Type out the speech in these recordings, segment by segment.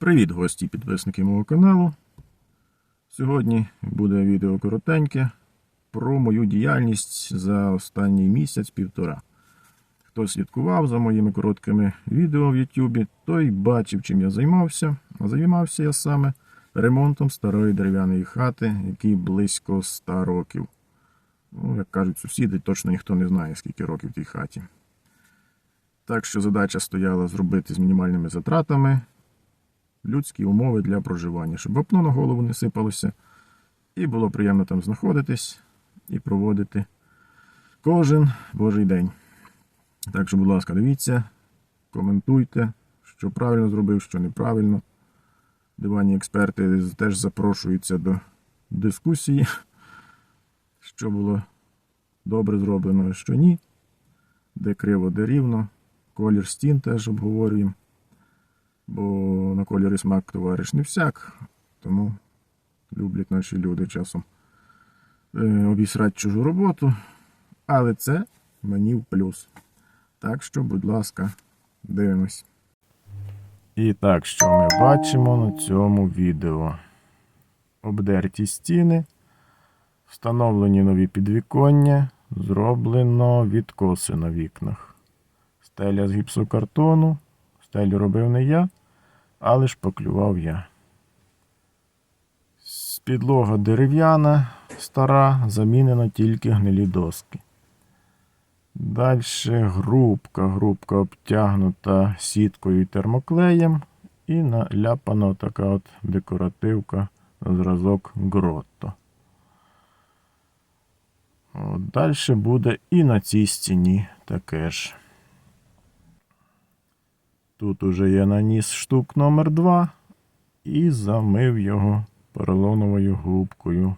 Привіт, гості і підписники мого каналу. Сьогодні буде відео коротеньке про мою діяльність за останній місяць-півтора. Хто слідкував за моїми короткими відео в Ютубі, той бачив, чим я займався. А займався я саме ремонтом старої дерев'яної хати, якій близько 100 років. Ну, як кажуть сусіди, точно ніхто не знає, скільки років тій хаті. Так що задача стояла зробити з мінімальними затратами людські умови для проживання, щоб вапно на голову не сипалося, і було приємно там знаходитись і проводити кожен божий день. Так що, будь ласка, дивіться, коментуйте, що правильно зробив, що неправильно. Дивані експерти теж запрошуються до дискусії, що було добре зроблено, що ні, де криво, де рівно. Колір стін теж обговорюємо бо на кольорі смак товариш не всяк, тому люблять наші люди часом е, обісрати чужу роботу. Але це мені в плюс. Так що, будь ласка, дивимось. І так, що ми бачимо на цьому відео? Обдерті стіни, встановлені нові підвіконня, зроблено відкоси на вікнах. Стеля з гіпсокартону. Стелю робив не я, але ж поклював я. Підлога дерев'яна, стара, замінена тільки гнилі доски. Далі грубка, грубка обтягнута сіткою і термоклеєм. І наляпана така от декоративка зразок гротто. Далі буде і на цій стіні таке ж. Тут уже я наніс штук номер 2 і замив його поролоновою губкою.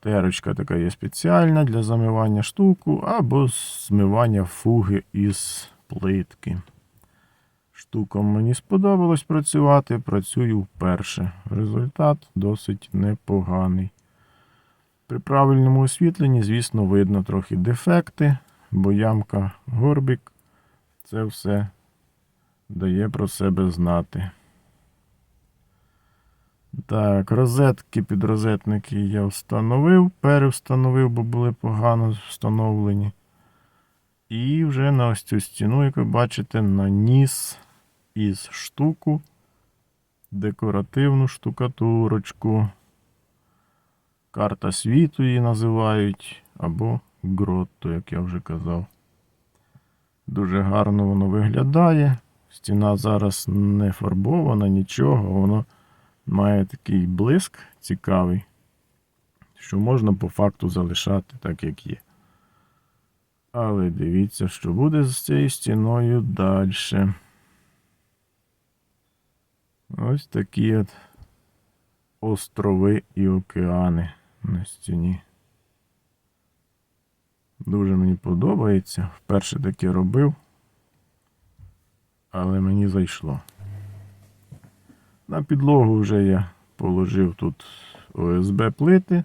Терочка така є спеціальна для замивання штуку або змивання фуги із плитки. Штуком мені сподобалось працювати, працюю вперше. Результат досить непоганий. При правильному освітленні, звісно, видно трохи дефекти, бо ямка горбик. Це все дає про себе знати. Так, розетки, підрозетники я встановив, перевстановив, бо були погано встановлені. І вже на ось цю стіну, як ви бачите, наніс із штуку декоративну штукатурочку. Карта світу її називають, або гротто, як я вже казав. Дуже гарно воно виглядає. Стіна зараз не фарбована, нічого, воно має такий блиск цікавий, що можна по факту залишати так, як є. Але дивіться, що буде з цією стіною далі. Ось такі от острови і океани на стіні. Дуже мені подобається. Вперше таке робив але мені зайшло. На підлогу вже я положив тут ОСБ плити.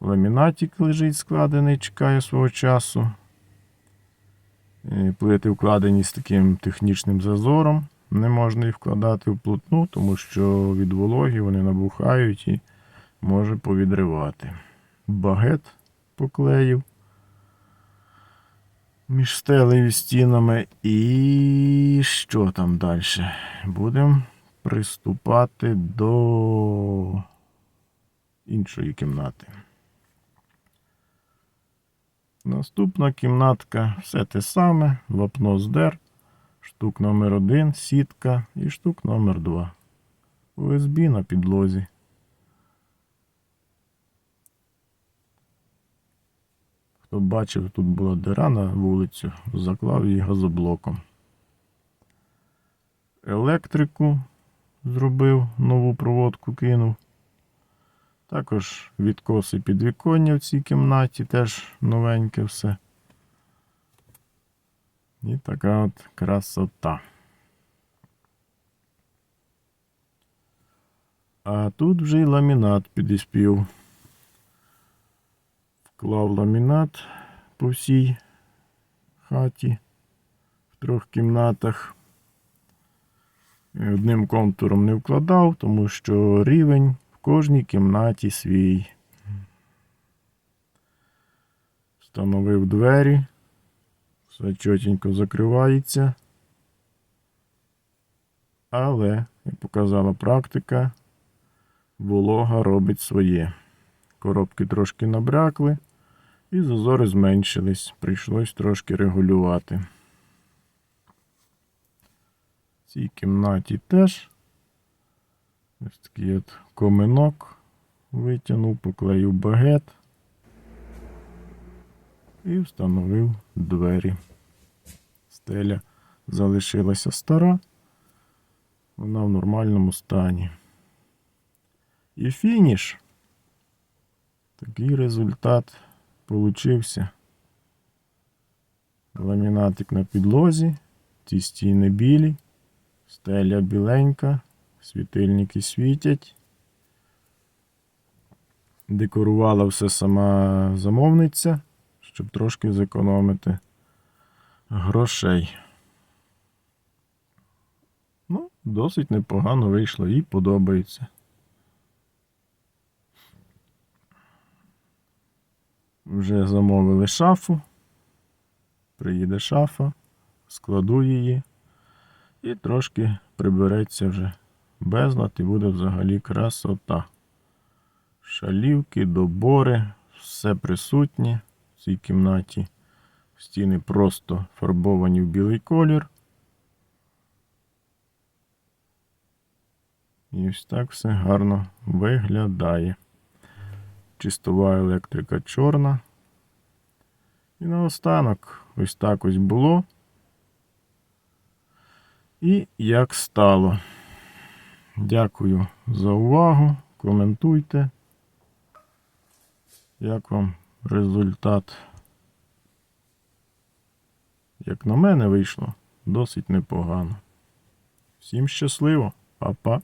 Ламінатик лежить складений, чекає свого часу. Плити вкладені з таким технічним зазором. Не можна їх вкладати в плотну, тому що від вологи вони набухають і може повідривати. Багет поклеїв між стелею стінами. І що там далі? Будемо приступати до іншої кімнати. Наступна кімнатка все те саме, вапно здер, штук номер 1 сітка і штук номер 2 ОСБ на підлозі. Хто бачив, тут була дира на вулицю, заклав її газоблоком. Електрику зробив, нову проводку кинув. Також відкоси підвіконня в цій кімнаті, теж новеньке все. І така от красота. А тут вже й ламінат підіспів вклав ламінат по всій хаті в трьох кімнатах. Одним контуром не вкладав, тому що рівень в кожній кімнаті свій. Встановив двері. Все чотенько закривається. Але, як показала практика, волога робить своє. Коробки трошки набрякли, і зазори зменшились. Прийшлось трошки регулювати. В цій кімнаті теж ось такий от коминок витягнув, поклеїв багет і встановив двері. Стеля залишилася стара, вона в нормальному стані. І фініш. Такий результат получився. Ламінатик на підлозі, ці стіни білі, стеля біленька, світильники світять. Декорувала все сама замовниця, щоб трошки зекономити грошей. Ну, досить непогано вийшло і подобається. Вже замовили шафу. Приїде шафа, складу її і трошки прибереться вже безлад і буде взагалі красота. Шалівки, добори, все присутнє в цій кімнаті. Стіни просто фарбовані в білий колір. І ось так все гарно виглядає. Чистова електрика чорна. І наостанок ось так ось було. І як стало. Дякую за увагу. Коментуйте. Як вам результат? Як на мене вийшло, досить непогано. Всім щасливо, Па-па.